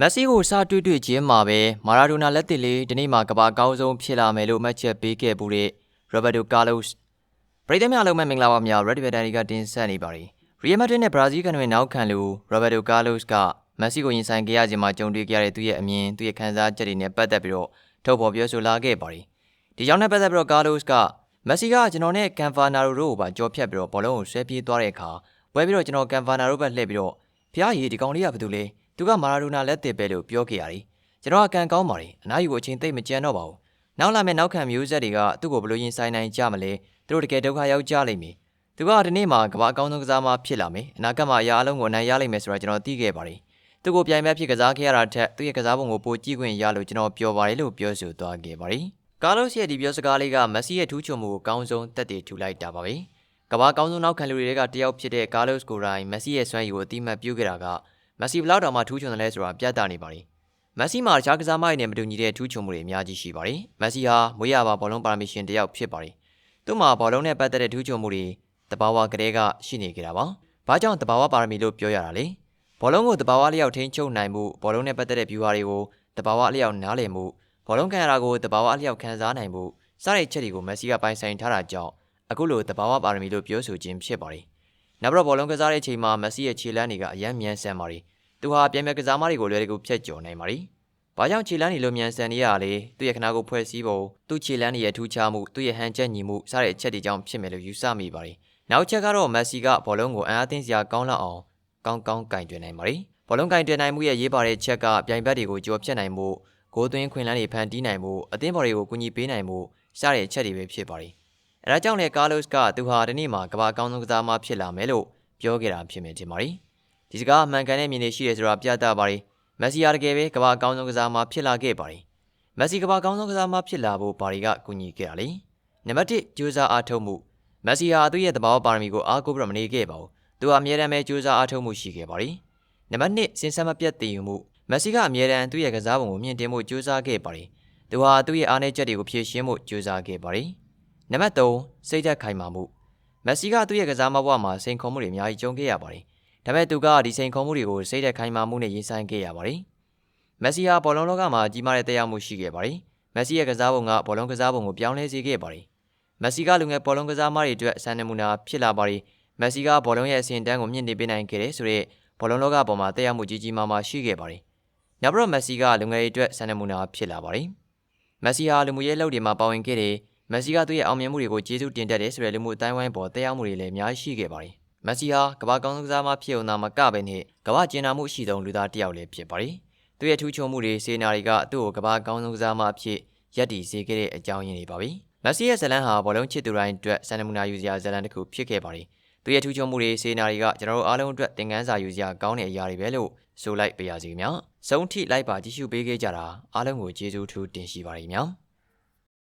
မက်ဆီကိုစတွေ့တွေ့ချင်းမှာပဲမာရာဒိုနာလက်သစ်လေးဒီနေ့မှာကမ္ဘာအကောင်းဆုံးဖြစ်လာမယ်လို့မှတ်ချက်ပေးခဲ့ပူတဲ့ရိုဘတ်တိုကာလော့စ်ပရိသတ်များလုံးမဲ့မင်္ဂလာပါများ Red Devil ကတင်ဆက်နေပါတယ်။ရီယယ်မက်ဒရစ်နဲ့ဘရာဇီးကန်တွေနောက်ခံလူရိုဘတ်တိုကာလော့စ်ကမက်ဆီကိုရင်ဆိုင်ခဲ့ရခြင်းမှာကြုံတွေ့ခဲ့ရတဲ့သူ့ရဲ့အမြင်သူ့ရဲ့ခံစားချက်တွေနဲ့ပတ်သက်ပြီးတော့ထုတ်ဖော်ပြောဆိုလာခဲ့ပါတယ်။ဒီကြောင့်နဲ့ပတ်သက်ပြီးတော့ကာလော့စ်ကမက်ဆီကကျွန်တော်နဲ့ကန်ဖာနာရိုတို့ကိုပါကြော်ဖြတ်ပြီးတော့ဘောလုံးကိုဆွဲပြေးသွားတဲ့အခါပွဲပြီးတော့ကျွန်တော်ကန်ဖာနာရိုဘက်လှည့်ပြီးတော့ဖျားရည်ဒီကောင်လေးကဘာတူလဲ သူကမာရာဒိုနာလက်တစ်ပဲလို့ပြောခဲ့ရတယ်ကျွန်တော်ကကန်ကောင်းပါတယ်အနားယူကိုအချိန်သိမ့်မကြမ်းတော့ပါဘူးနောက်လာမယ့်နောက်ခံမျိုးဆက်တွေကသူ့ကိုဘလို့ရင်ဆိုင်နိုင်ကြမလဲသူတို့တကယ်ဒုက္ခရောက်ကြလိမ့်မယ်သူကဒီနေ့မှာကမ္ဘာအကောင်းဆုံးကစားမဖြစ်လာမယ်အနာဂတ်မှာအရာအလုံးကိုအနိုင်ရလိမ့်မယ်ဆိုတာကျွန်တော်သိခဲ့ပါတယ်သူ့ကိုပြိုင်ပွဲဖြစ်ကစားခဲ့ရတာထက်သူ့ရဲ့ကစားပုံကိုပိုကြည့်ခွင့်ရလို့ကျွန်တော်ပြောပါတယ်လို့ပြောဆိုသွားခဲ့ပါတယ်ကာလော့စ်ရဲ့ဒီပြောစကားလေးကမက်ဆီရဲ့ထူးချွန်မှုကိုအကောင်းဆုံးတက်တည်ထူလိုက်တာပါပဲကမ္ဘာကောင်းဆုံးနောက်ခံလူတွေကတယောက်ဖြစ်တဲ့ကာလော့စ်ကိုရိုင်းမက်ဆီရဲ့စွမ်းရည်ကိုအတိမတ်ပြုခဲ့တာက မက်ဆီဘလောက်တောင်မှထူးချွန်တယ်လဲဆိုတာပြသနေပါတယ်။မက်ဆီမှာတခြားကစားမတွေနဲ့မတူညီတဲ့ထူးချွန်မှုတွေအများကြီးရှိပါတယ်။မက်ဆီဟာမွေးရပါဘောလုံးပါရမီရှင်တစ်ယောက်ဖြစ်ပါတယ်။သူ့မှာဘောလုံးနဲ့ပတ်သက်တဲ့ထူးချွန်မှုတွေတဘာဝကလေးကရှိနေကြတာပါ။ဘာကြောင့်တဘာဝပါရမီလို့ပြောရတာလဲ။ဘောလုံးကိုတဘာဝလျောက်ထိန်းချုပ်နိုင်မှုဘောလုံးနဲ့ပတ်သက်တဲ့ view တွေကိုတဘာဝအလျောက်နားလည်မှုဘောလုံးခံရတာကိုတဘာဝအလျောက်ခံစားနိုင်မှုစတဲ့ချက်တွေကိုမက်ဆီကပိုင်ဆိုင်ထားတာကြောင့်အခုလိုတဘာဝပါရမီလို့ပြောဆိုခြင်းဖြစ်ပါတယ်။ နောက်ပြီးတော့ဘောလုံးကစားတဲ့အချိန်မှာမက်ဆီရဲ့ခြေလမ်းတွေကအယမ်းမြန်ဆန်ပါရီသူဟာပြန်ပြကစားမတွေကိုလွယ်တကူဖျက်ကျော်နိုင်ပါရီဘာကြောင့်ခြေလမ်းတွေလိုမြန်ဆန်နေရလဲသူ့ရဲ့ခနာကိုဖွဲ့စည်းပုံသူ့ခြေလမ်းတွေရဲ့ထူးခြားမှုသူ့ရဲ့ဟန်ချက်ညီမှုစတဲ့အချက်တွေကြောင့်ဖြစ်မယ်လို့ယူဆမိပါရီနောက်ချက်ကတော့မက်ဆီကဘောလုံးကိုအံအားသင်းစရာကောင်းလောက်အောင်ကောင်းကောင်းကင်တွင်နိုင်ပါရီဘောလုံးကင်တွင်နိုင်မှုရဲ့ရေးပါတဲ့ချက်ကပြိုင်ဘက်တွေကိုကျော်ဖြတ်နိုင်မှုဂိုးသွင်းခွင့်လန်းတွေဖန်တီးနိုင်မှုအသင်းဘော်တွေကိုကူညီပေးနိုင်မှုစတဲ့အချက်တွေပဲဖြစ်ပါရီ အဲဒါကြောင့်လေကာလော့စ်ကသူဟာဒီနေ့မှာကမ္ဘာအကောင်းဆုံးကစားမဖြစ်လာမယ်လို့ပြောခဲ့တာဖြစ်မယ်ထင်ပါ ರಿ ။ဒီစကားအမှန်ကန်တဲ့မြင်နေရှိတယ်ဆိုတာပြသပါရီမက်ဆီယာတကယ်ပဲကမ္ဘာအကောင်းဆုံးကစားမဖြစ်လာခဲ့ပါရီမက်ဆီကမ္ဘာအကောင်းဆုံးကစားမဖြစ်လာဖို့ဘာရီကကူညီခဲ့တာလေနံပါတ်1ကြိုးစားအားထုတ်မှုမက်ဆီဟာသူ့ရဲ့သဘောပါရမီကိုအားကိုးပြီးမနေခဲ့ပါဘူးသူဟာအမြဲတမ်းပဲကြိုးစားအားထုတ်မှုရှိခဲ့ပါရီနံပါတ်2စင်စမ်းမပြတ်တည်ယူမှုမက်ဆီကအမြဲတမ်းသူ့ရဲ့ကစားပုံကိုမြင့်တင်မှုကြိုးစားခဲ့ပါရီသူဟာသူ့ရဲ့အားနည်းချက်တွေကိုဖြည့်ရှင်းမှုကြိုးစားခဲ့ပါရီ နံပါတ်3စိတ်ဓာတ်ခိုင်မာမှုမက်ဆီကသူ့ရဲ့ကစားမဘဝမှာစိန်ခေါ်မှုတွေအများကြီးကြုံခဲ့ရပါတယ်ဒါပေမဲ့သူကဒီစိန်ခေါ်မှုတွေကိုစိတ်သက်ခိုင်မာမှုနဲ့ရင်ဆိုင်ခဲ့ရပါတယ်။မက်ဆီဟာဘောလုံးလောကမှာကြီးမားတဲ့တရားမှုရှိခဲ့ပါတယ်။မက်ဆီရဲ့ကစားပုံကဘောလုံးကစားပုံကိုပြောင်းလဲစေခဲ့ပါတယ်။မက်ဆီကလူငယ်ဘောလုံးကစားမတွေအတွက်အစံနမူနာဖြစ်လာပါတယ်။မက်ဆီကဘောလုံးရဲ့အဆင့်တန်းကိုမြင့်တင်ပေးနိုင်ခဲ့တယ်ဆိုတဲ့ဘောလုံးလောကပေါ်မှာတရားမှုကြီးကြီးမားမားရှိခဲ့ပါတယ်။နောက်ပြီးတော့မက်ဆီကလူငယ်တွေအတွက်စံနမူနာဖြစ်လာပါတယ်။မက်ဆီဟာလူမှုရေးလုပ်တွေမှာပါဝင်ခဲ့တယ်။ မက်ဆီကသူ့ရဲ့အောင်မြင်မှုတွေကိုကျေးဇူးတင်တတ်တယ်ဆိုတဲ့လူမှုအတိုင်းဝိုင်းပေါ်တရားမှုတွေလည်းအများကြီးရှိခဲ့ပါတယ်။မက်ဆီဟာကမ္ဘာကောင်းဆုံးကစားမဖြစ်ုံသာမကပဲနဲ့ကမ္ဘာကျင်နာမှုရှိဆုံးလူသားတစ်ယောက်လည်းဖြစ်ပါတယ်။သူ့ရဲ့ထူးချွန်မှုတွေစေနာတွေကသူ့ကိုကမ္ဘာကောင်းဆုံးကစားမအဖြစ်ရပ်တည်စေခဲ့တဲ့အကြောင်းရင်းတွေပါပဲ။မက်ဆီရဲ့ဇလန်ဟာဘောလုံးချစ်သူတိုင်းအတွက်စံနမူနာယူစရာဇလန်တစ်ခုဖြစ်ခဲ့ပါတယ်။သူရဲ့ထူးချွန်မှုတွေစေနာတွေကကျွန်တော်တို့အားလုံးအတွက်သင်ခန်းစာယူစရာကောင်းတဲ့အရာတွေပဲလို့ဆိုလိုက်ပါရစေခင်ဗျာ။ဆုံးထိလိုက်ပါကြည့်ရှုပေးခဲ့ကြတာအားလုံးကိုကျေးဇူးထူးတင်ရှိပါတယ်ခင်ဗျာ။